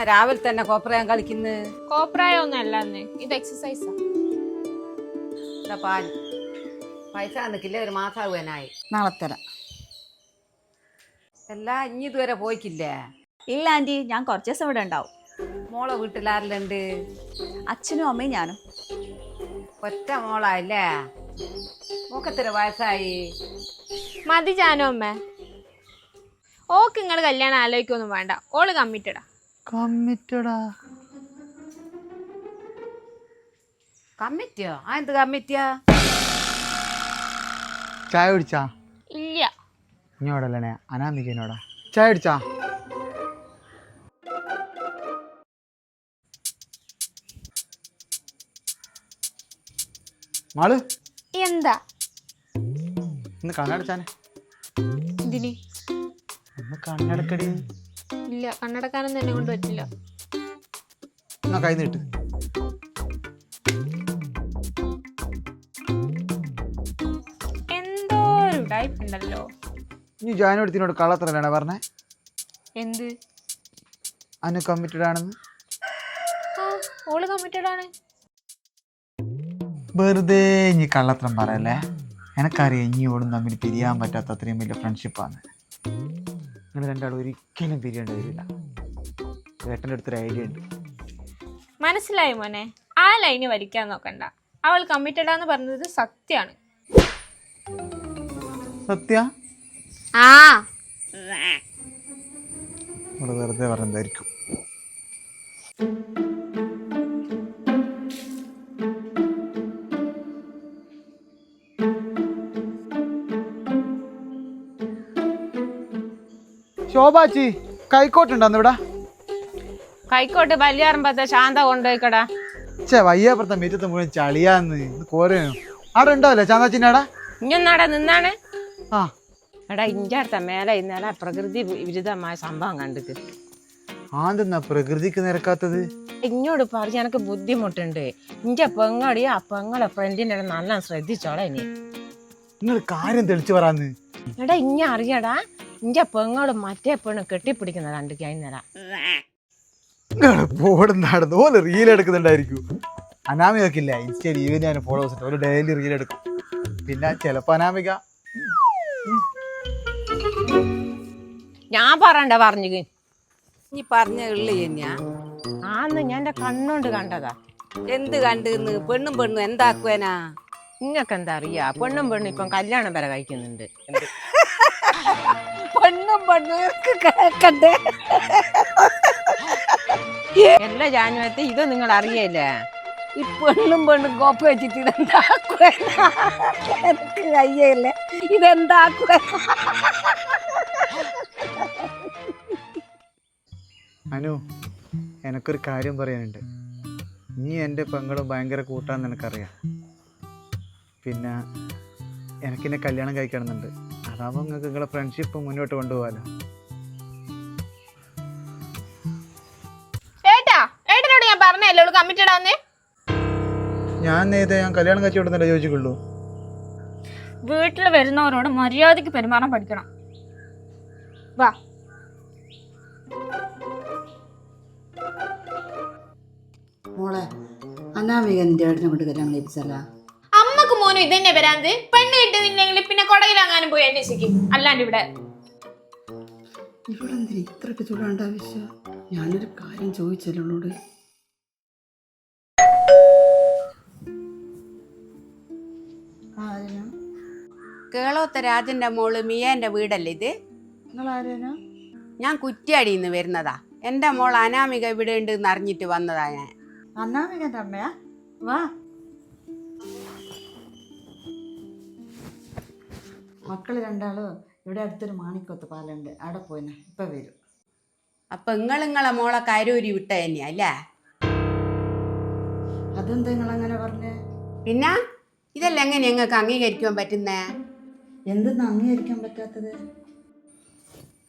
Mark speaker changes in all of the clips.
Speaker 1: എന്നാ രാവിലെ തന്നെ കോപ്രായം കളിക്കുന്നത്
Speaker 2: കോപ്രായം ഒന്നും അല്ല ഇത് എക്സസൈസാ
Speaker 1: ഇതാ പാൽ പൈസ നിൽക്കില്ല ഒരു മാസാവുവാനായി
Speaker 3: നാളെ തരാം
Speaker 1: എല്ലാം ഇനി ഇതുവരെ പോയിക്കില്ലേ?
Speaker 3: ഇല്ല ആന്റി ഞാൻ കുറച്ച് ദിവസം ഇവിടെ ഉണ്ടാവും.
Speaker 1: മോളെ വീട്ടിലാരിലുണ്ട്
Speaker 3: അച്ഛനും അമ്മയും ഞാനും.
Speaker 1: ഒറ്റ മോളായില്ലേ? മോക്കെത്ര വയസ്സായി?
Speaker 2: മതി ജാനോ അമ്മ. ഓക്ക് നിങ്ങൾ കല്യാണം ആലോചിക്കൊന്നും വേണ്ട. ഓൾ കമ്മിറ്റഡാ
Speaker 4: കമ്മിറ്റടാ
Speaker 1: കമ്മിറ്റിയോ? ആ എന്ത് കമ്മിറ്റിയാ?
Speaker 4: ചായ കുടിച്ചാ?
Speaker 2: ഇല്ല.
Speaker 4: ഇഞ്ഞോടല്ലേ അനാമികനോടാ ചായ കുടിച്ചാ? മാൾ?
Speaker 2: എന്താ?
Speaker 4: ഒന്ന് കണ്ണടച്ചാനെ.
Speaker 2: ഇതിന്
Speaker 4: ഒന്ന് കണ്ണടക്കടി.
Speaker 2: ഇല്ല കണ്ണടക്കാനൊന്നും എന്നെ കൊണ്ട് പറ്റില്ല.
Speaker 4: എന്നാ കൈ നീട്ട്
Speaker 2: എന്തോ ഒരു ഉണ്ടല്ലോ
Speaker 4: നീ ജാനുവടുത്തിനോട് കള്ളത്തരല്ലാണ് പറഞ്ഞേ?
Speaker 2: എന്ത്?
Speaker 4: അനു കമ്മിറ്റഡ് ആണെന്ന്.
Speaker 2: ആ ഓൾ കമ്മിറ്റഡ് ആണ്.
Speaker 4: വെറുതെ ഇനി കള്ളത്തരം പറയല്ലേ? എനക്കറിയാം ഇനി ഓടും തമ്മിൽ പിരിയാൻ പറ്റാത്ത അത്രയും വലിയ ഫ്രണ്ട്ഷിപ്പാണ് നിങ്ങൾ രണ്ടാളും ഒരിക്കലും പിരിയേണ്ടി വരില്ല ഏട്ടന്റെ അടുത്തൊരു ഐഡിയ ഉണ്ട്
Speaker 2: മനസ്സിലായി മോനെ. ആ ലൈന് വലിക്കാൻ നോക്കണ്ട. അവൾ കമ്മിറ്റഡ് ആന്ന് പറഞ്ഞത് സത്യാണ്
Speaker 4: സത്യ?
Speaker 2: ആ.
Speaker 4: നമ്മൾ വെറുതെ പറഞ്ഞതായിരിക്കും. ശോഭാച്ചി കൈക്കോട്ടുണ്ടോ ഇവിടെ
Speaker 2: കൈക്കോട്ട് വലിയാറുമ്പത്തെ ശാന്ത കൊണ്ടുപോയിക്കടാ.
Speaker 4: ചേ വയ്യാപ്പുറത്തെ മീറ്റത്ത് മുഴുവൻ ചളിയാന്ന്. കോരയോ അവിടെ ഉണ്ടാവില്ലേ ചാന്താച്ചിന്റെ അവിടെ
Speaker 5: ഇഞ്ഞൊന്നാടെ നിന്നാണ്.
Speaker 4: ആ.
Speaker 5: എടാ ഇഞ്ച അടുത്ത മേലെ ഇന്നലെ പ്രകൃതി വിരുദ്ധമായ സംഭവം കണ്ടിട്ട്.
Speaker 4: ആന്തെന്നാ പ്രകൃതിക്ക് നിരക്കാത്തത്?
Speaker 5: ഇങ്ങോട്ട് പറഞ്ഞ എനിക്ക് ബുദ്ധിമുട്ടുണ്ട്. ഇഞ്ച പെങ്ങടി ആ പെങ്ങളെ ഫ്രണ്ടിനെ നല്ല ശ്രദ്ധിച്ചോളെ ഇനി.
Speaker 4: നിങ്ങൾ കാര്യം തെളിച്ചു പറയാന്ന്.
Speaker 5: എടാ ഇഞ്ഞ അറിയടാ. ഇഞ്ച പെങ്ങോട് മറ്റേ പെണ്ണ് കെട്ടിപ്പിടിക്കുന്ന കണ്ടു കഴിഞ്ഞാ
Speaker 4: നിങ്ങൾ പോടുന്നാടുന്നു ഓൽ റീൽ എടുക്കുന്നുണ്ടായിരിക്കും. അനാമികക്കില്ല ഇൻസ്റ്റയിൽ ഈവൻ ഞാൻ ഫോളോ ഉണ്ട് ഒരു ഡെയിലി റീൽ എടുക്കും. പിന്നെ ചിലപ്പോ അനാമിക.
Speaker 5: ഞാൻ പറയണ്ട പറഞ്ഞു
Speaker 1: നീ പറഞ്ഞ ഉള്ളി തന്നെയാ
Speaker 5: ആന്ന് ഞാൻ എന്റെ കണ്ണോണ്ട് കണ്ടതാ.
Speaker 1: എന്ത് കണ്ടെന്ന്? പെണ്ണും പെണ്ണും എന്താക്കുവേനാ?
Speaker 5: നിങ്ങക്ക് എന്താ അറിയാ? പെണ്ണും പെണ്ണും ഇപ്പം കല്യാണം വരെ കഴിക്കുന്നുണ്ട്.
Speaker 1: പെണ്ണും പെണ്ണും എനിക്ക് കേക്കണ്ടേ
Speaker 5: എല്ലാ ജാനുവരത്തെ ഇത് നിങ്ങൾ അറിയല്ലേ?
Speaker 1: ഈ പെണ്ണും പെണ്ണും കോപ്പ് വെച്ചിട്ട് ഇതെന്താക്കുവാനാ എനിക്ക് കയ്യല്ലേ ഇതെന്താക്കുവാനാ
Speaker 4: അനു എനക്കൊരു കാര്യം പറയാനുണ്ട്. നീ എന്റെ പെങ്ങളും ഭയങ്കര കൂട്ടാന്ന് എനിക്കറിയാം. പിന്നെ എനിക്കെന്നെ കല്യാണം കഴിക്കണമെന്നുണ്ട്. അതാവുമ്പോൾ നിങ്ങൾക്ക് നിങ്ങളെ ഫ്രണ്ട്ഷിപ്പ് മുന്നോട്ട് കൊണ്ടുപോകാലോ.
Speaker 2: ഏട്ടാ ഏട്ടനോട് ഞാൻ പറഞ്ഞല്ലേ ഓൾ കമ്മിറ്റഡ് ആന്ന്?
Speaker 4: ഞാൻ നേരത്തെ ഞാൻ കല്യാണം കഴിച്ചു വിടുന്നല്ലേ ചോദിച്ചിട്ടുള്ളൂ.
Speaker 6: വീട്ടിൽ വരുന്നവരോട് മര്യാദയ്ക്ക് പെരുമാറാൻ പഠിക്കണം. വാ.
Speaker 3: മോളെ അനാമിക നിന്റെ ഏട്ടനെ കൊണ്ട് കല്യാണം കഴിപ്പിച്ചല്ല
Speaker 2: മോനും ഇതന്നെ വരാന്ത് പെണ്ണ് കിട്ടുന്നില്ലെങ്കിൽ പിന്നെ കൊടയിലെങ്ങാനും പോയി അന്വേഷിക്കും. അല്ലാണ്ട് ഇവിടെ.
Speaker 3: ഇവിടെ എന്തിനാ ഇത്രയൊക്കെ ചൂടാണ്ട ആവശ്യം ഞാനൊരു കാര്യം ചോദിച്ചല്ലോട്
Speaker 1: കേളോത്ത രാജന്റെ മോൾ മിയന്റെ വീടല്ലേ ഇത്? ഞാൻ കുറ്റിയാടിയിൽ നിന്ന് വരുന്നതാ. എന്റെ മോൾ അനാമിക ഇവിടെ ഉണ്ട് എന്ന് അറിഞ്ഞിട്ട് വന്നതാ ഞാൻ.
Speaker 3: അനാമിക തമ്മയാ വാ. മക്കൾ രണ്ടാളും ഇവിടെ അടുത്തൊരു മാണിക്കൊത്ത് പാലുണ്ട് അവിടെ പോയിന. ഇപ്പം വരും.
Speaker 1: അപ്പം നിങ്ങൾ നിങ്ങളെ മോളെ കരൂരി വിട്ട തന്നെയാ അല്ലേ?
Speaker 3: അതെന്താ നിങ്ങൾ അങ്ങനെ പറഞ്ഞേ?
Speaker 1: പിന്നെ ഇതെല്ലാം എങ്ങനെ ഞങ്ങൾക്ക് അംഗീകരിക്കാൻ പറ്റുന്നേ?
Speaker 3: എന്തെന്ന് അംഗീകരിക്കാൻ പറ്റാത്തത്?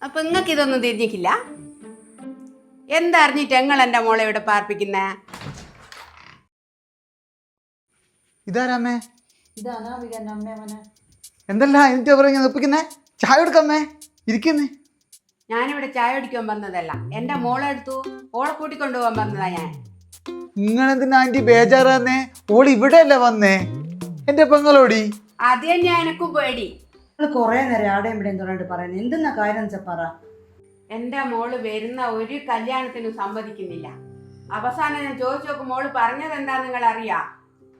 Speaker 1: അപ്പൊ നിങ്ങൾക്ക് ഇതൊന്നും തിരിഞ്ഞിക്കില്ല എന്തറിഞ്ഞിട്ട് ഞങ്ങൾ എന്റെ മോളെ ഇവിടെ പാർപ്പിക്കുന്നേ?
Speaker 4: ഇതാരാമേ
Speaker 3: ഇത് മോനെ.
Speaker 4: എന്തല്ല എന്നിട്ട് പറയുക നിപ്പിക്കുന്നേ ചായ കൊടുക്കമ്മേ ഇരിക്കുന്നേ.
Speaker 1: ഞാനിവിടെ ചായ കുടിക്കാൻ വന്നതല്ല. എന്റെ മോളെ എടുത്തു. ഓളെ കൂട്ടിക്കൊണ്ടുപോകാൻ പറഞ്ഞതാ ഞാൻ.
Speaker 4: നിങ്ങളെന്തിനാ ആന്റി ബേജാറാന്നേ? ഓൾ ഇവിടെ അല്ലേ വന്നേ? എന്റെ പെങ്ങളോടി.
Speaker 1: അത് തന്നെ എനക്കും പേടി.
Speaker 3: കൊറേ കുറേ നേരം ആടെയും ഇവിടെയും തുടങ്ങിട്ട് പറയുന്നത് എന്തെന്നാ കാര്യം വെച്ചാ പറ
Speaker 1: എന്റെ മോൾ വരുന്ന ഒരു കല്യാണത്തിനും സമ്മതിക്കുന്നില്ല. അവസാനം ഞാൻ ചോദിച്ചു നോക്കും മോൾ പറഞ്ഞത് എന്താ നിങ്ങൾ അറിയാ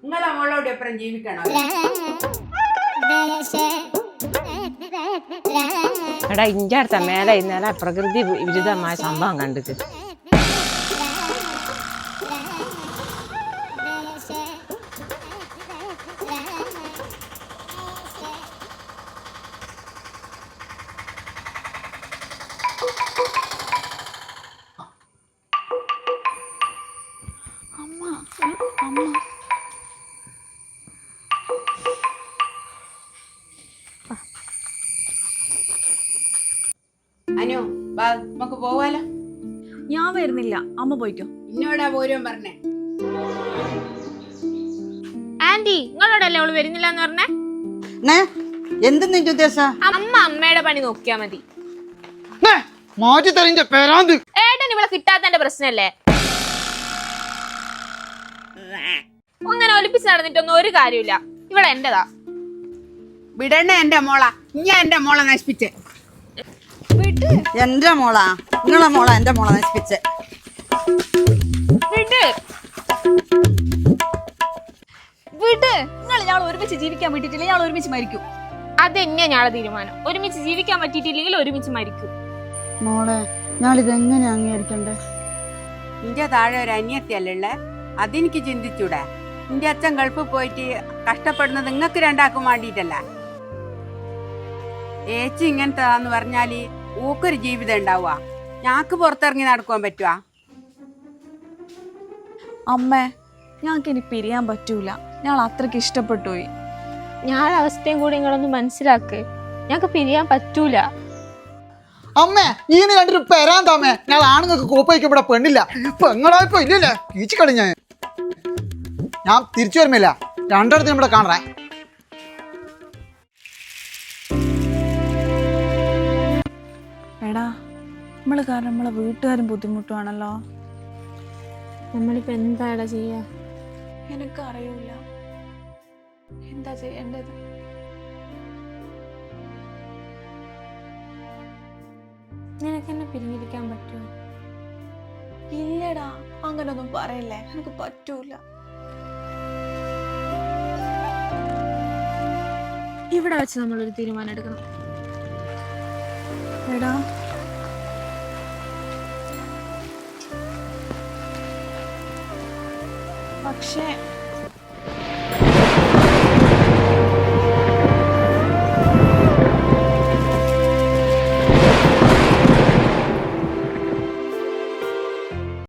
Speaker 1: നിങ്ങളെ മോളോട് എപ്പോഴും ജീവിക്കണോ?
Speaker 5: എടാ ഇഞ്ചടുത്ത മേലെ ഇന്നലെ പ്രകൃതി വിരുദ്ധമായ സംഭവം കണ്ടിട്ട്.
Speaker 1: അനു നമുക്ക് പോവാലോ.
Speaker 7: ഞാൻ വരുന്നില്ല. അമ്മ പോയിക്കോ.
Speaker 1: ഇന്നോടാ പോരും പറഞ്ഞേ?
Speaker 2: ആന്റി നിങ്ങളോടല്ലേ അവൾ വരുന്നില്ല എന്ന് പറഞ്ഞേ
Speaker 3: എന്തെന്ന് നിന്റെ ഉദ്ദേശ?
Speaker 2: അമ്മ അമ്മയുടെ പണി നോക്കിയാ മതി.
Speaker 4: മാറ്റി തെളിഞ്ഞ പേരാന്ത്?
Speaker 2: ഏട്ടൻ ഇവിടെ കിട്ടാത്തന്റെ പ്രശ്നല്ലേ? അങ്ങനെ ഒലിപ്പിച്ച് നടന്നിട്ടൊന്നും ഒരു കാര്യമില്ല ഇവിടെ എന്റെതാ?
Speaker 1: വിടണേ എന്റെ മോളാ. ഞാൻ എന്റെ മോളെ നശിപ്പിച്ചേ.
Speaker 3: എന്റെ മോളാ. നിങ്ങളെ മോളാ എന്റെ മോളാ നശിപ്പിച്ചേ.
Speaker 2: വിട്.
Speaker 7: വിട്. നിങ്ങൾ ഞങ്ങൾ ഒരുമിച്ച് ജീവിക്കാൻ പറ്റിയിട്ടില്ല ഞങ്ങൾ ഒരുമിച്ച് മരിക്കും.
Speaker 2: അത് തന്നെയാ ഞങ്ങളെ തീരുമാനം. ഒരുമിച്ച് ജീവിക്കാൻ പറ്റിയിട്ടില്ലെങ്കിൽ ഒരുമിച്ച് മരിക്കും.
Speaker 3: മോളെ അംഗീകരിക്കണ്ടേ?
Speaker 1: നിന്റെ താഴെ ഒരു അനിയത്തിയല്ലേ ഉള്ളേ? അതെനിക്ക് ചിന്തിച്ചൂടെ. നിന്റെ അച്ഛൻ ഗൾഫിൽ പോയിട്ട് കഷ്ടപ്പെടുന്നത് നിങ്ങൾക്ക് രണ്ടാക്കും വേണ്ടിട്ടല്ല ഏച്ചി ഇങ്ങനത്തെ പറഞ്ഞാൽ ഊക്കൊരു ജീവിതം ഉണ്ടാവുക. ഞാക്ക് പുറത്തിറങ്ങി നടക്കുവാൻ പറ്റുവാ.
Speaker 7: അമ്മേ ഞങ്ങൾക്ക് ഇനി പിരിയാൻ പറ്റൂല. ഞങ്ങൾ അത്രയ്ക്ക് ഇഷ്ടപ്പെട്ടു പോയി
Speaker 2: ഞങ്ങളുടെ അവസ്ഥയും കൂടി നിങ്ങളൊന്ന് മനസ്സിലാക്ക്. ഞങ്ങൾക്ക് പിരിയാൻ പറ്റൂല.
Speaker 4: അമ്മേ ഈന് കണ്ടിട്ട് പെരാന്താമേ ഞാൻ ആണുങ്ങൾക്ക് കോപ്പയ്ക്ക് ഇവിടെ പെണ്ണില്ല. പെങ്ങളായപ്പോ ഇല്ലല്ലേ? കീച്ചു കളി ഞാൻ. ഞാൻ തിരിച്ചു വരുമില്ല രണ്ടിടത്തും ഇവിടെ കാണറേ
Speaker 7: എടാ നമ്മൾ കാരണം നമ്മളെ വീട്ടുകാരും ബുദ്ധിമുട്ടുവാണല്ലോ.
Speaker 2: നമ്മളിപ്പോ എന്താടാ ചെയ്യാ?
Speaker 7: എനിക്കറിയൂല. എന്താ ചെയ്യേണ്ടത്?
Speaker 2: നിനക്ക് എന്നെ പിരിഞ്ഞിരിക്കാൻ പറ്റുമോ
Speaker 7: ഇല്ലടാ അങ്ങനൊന്നും പറയല്ലേ. എനിക്ക് പറ്റൂല.
Speaker 2: ഇവിടെ വെച്ച് നമ്മളൊരു തീരുമാനം എടുക്കണം.
Speaker 7: എടാ പക്ഷേ